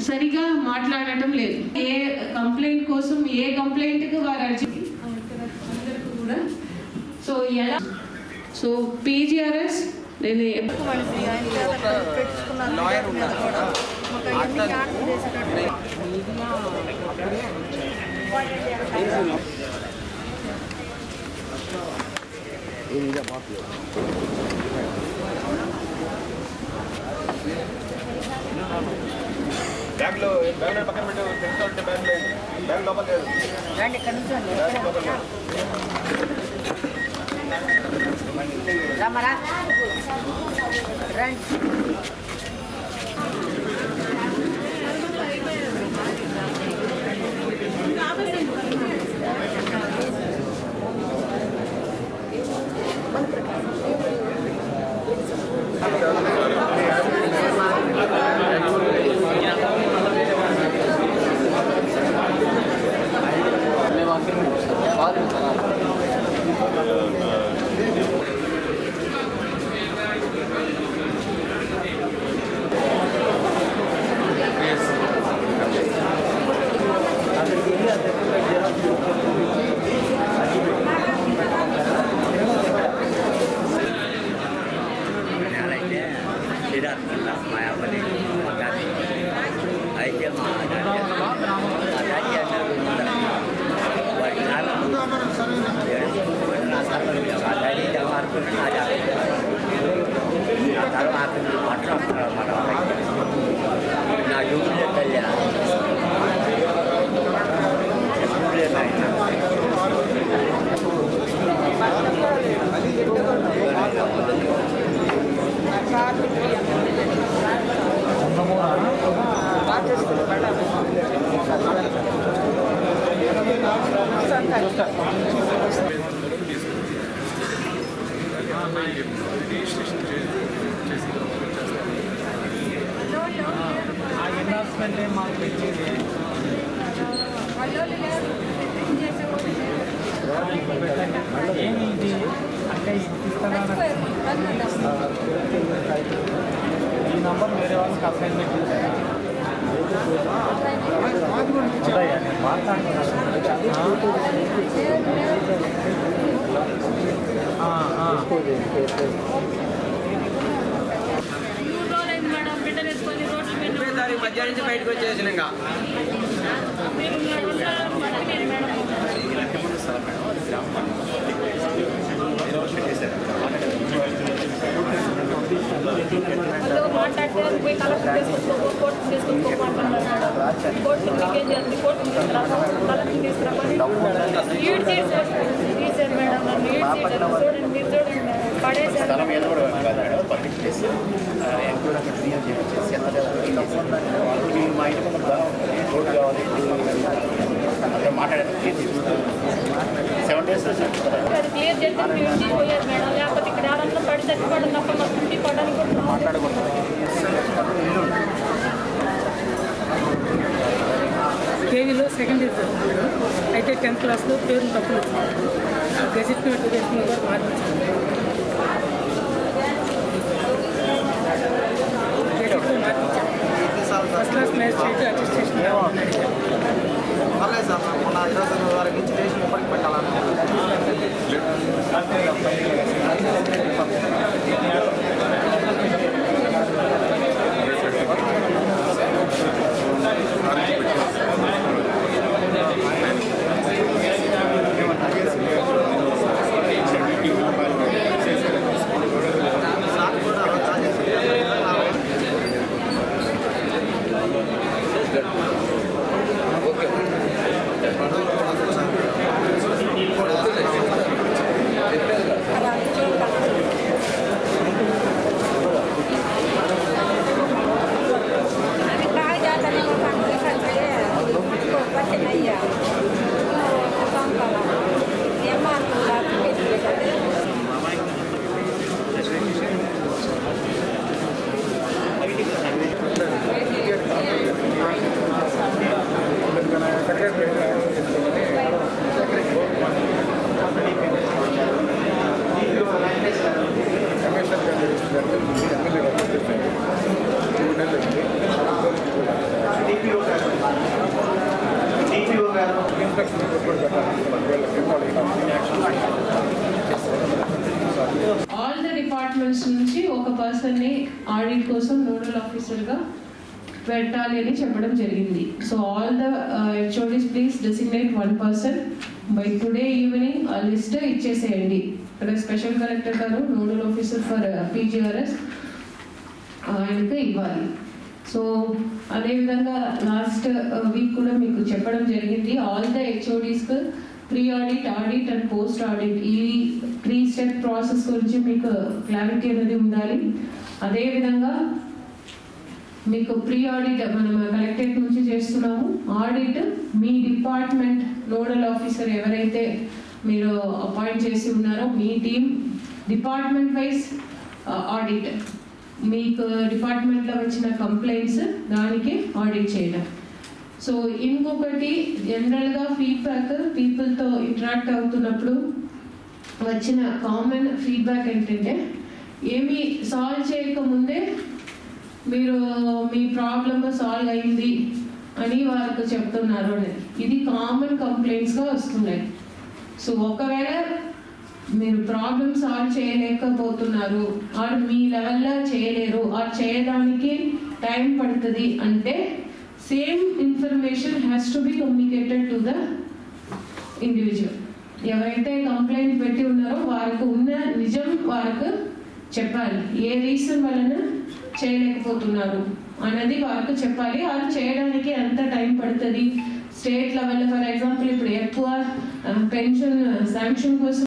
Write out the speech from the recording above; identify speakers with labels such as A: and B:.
A: సరిగా మాట్లాడటం లేదు. ఏ కంప్లైంట్ కోసం ఏ కంప్లైంట్కి వారు అర్జీ కూడా సో ఎలా? సో పీజీఆర్ఎస్ నేను ఎప్ప-
B: బ్యాగ్లో బ్యాగ్లో పక్కన పెట్టు తెలుసు ఉంటే బ్యాగ్ లేదు. బ్యాగ్ లోపల లేదు.
C: రండి. ఇక్కడ నుంచి
B: బ్యాగ్ లోపల లేదు
C: రమ్మరా రండి
D: అయితే తర్వాత మన
E: ఏంటి అంటే ఇస్తానని ఈ నంబర్ వేరే వాళ్ళకి అసైన్మెంట్ మాట్లాడుతున్నాను ఆ, ఆ.
C: ముప్పై తారీఖు మధ్యాహ్నం నుంచి బయటకు వచ్చేసిన ఇంకా.
F: మాట్లాడితే పోయి కలెక్టర్ తీసుకొచ్చుకో కోర్టు మీకేం మేడం మీరు చూడండి.
D: స్థలం ఏదో కూడా కాదు మేడం పబ్లిక్ ప్లేస్ నేను కూడా అక్కడ క్లియర్ చేసి ఎంత వాళ్ళు మా ఇంటి ముందు రోడ్ కావాలి. అక్కడ మాట్లాడారు. క్లియర్ చేసి సెవెన్
F: క్లియర్ చేస్తే మేడం. లేకపోతే ఇక్కడ ఎవరన్నా పడి తగ్గిపడి తప్ప మాకు ఇంటికి పడడానికి కూడా రాదు.
D: మాట్లాడకూడదు
E: కేజీలో సెకండ్ ఇయర్ చదువుతున్నాడు. అయితే టెన్త్ క్లాస్లో పేరు తప్పులు గెజెట్ నోటిఫికేషన్ కూడా
C: నుంచి
A: ఒక పర్సన్ని ఆడిట్ కోసం నోడల్ ఆఫీసర్గా పెట్టాలి అని చెప్పడం జరిగింది. So all the HODs please designate one person by today evening ఆ లిస్ట్ ఇచ్చేసేయండి. ఇక్కడ స్పెషల్ కలెక్టర్ గారు నోడల్ ఆఫీసర్ ఫర్ పీజీఆర్ఎస్ ఆయనకు ఇవ్వాలి. సో అదేవిధంగా లాస్ట్ వీక్ uh, కూడా మీకు చెప్పడం జరిగింది. All the హెచ్ఓడీస్కి pre audit audit and post audit. ఈ త్రీ స్టెప్ ప్రాసెస్ గురించి మీకు క్లారిటీ అనేది ఉండాలి. అదేవిధంగా మీకు ప్రీ ఆడిట్ మనం కలెక్టరేట్ నుంచి చేస్తున్నాము. ఆడిట్ మీ డిపార్ట్మెంట్ నోడల్ ఆఫీసర్ ఎవరైతే మీరు అపాయింట్ చేసి ఉన్నారో మీ టీం డిపార్ట్మెంట్ వైజ్ ఆడిట్ మీకు డిపార్ట్మెంట్లో వచ్చిన కంప్లైంట్స్ దానికి ఆడిట్ చేయడం. సో ఇంకొకటి జనరల్గా ఫీడ్బ్యాక్ పీపుల్తో ఇంటరాక్ట్ అవుతున్నప్పుడు వచ్చిన కామన్ ఫీడ్బ్యాక్ ఏంటంటే ఏమి సాల్వ్ చేయకముందే మీరు మీ ప్రాబ్లమ్ సాల్వ్ అయింది అని వారికి చెప్తున్నారు అని ఇది కామన్ కంప్లైంట్స్గా వస్తున్నాయి. సో ఒకవేళ మీరు ప్రాబ్లమ్ సాల్వ్ చేయలేకపోతున్నారు ఆర్ మీ లెవెల్లో చేయలేరు ఆర్ చేయడానికి టైం పడుతుంది అంటే same information has to be communicated to the individual ఎవరైతే కంప్లైంట్ పెట్టి ఉన్నారో వారికి ఉన్న నిజం వారికి చెప్పాలి. ఏ రీజన్ వలన చేయలేకపోతున్నారు అనేది వారికి చెప్పాలి. వాళ్ళు చేయడానికి ఎంత టైం పడుతుంది? స్టేట్ లెవెల్ ఫర్ ఎగ్జాంపుల్ ఇప్పుడు ఎక్కువ uh, పెన్షన్ శాంక్షన్ uh, కోసం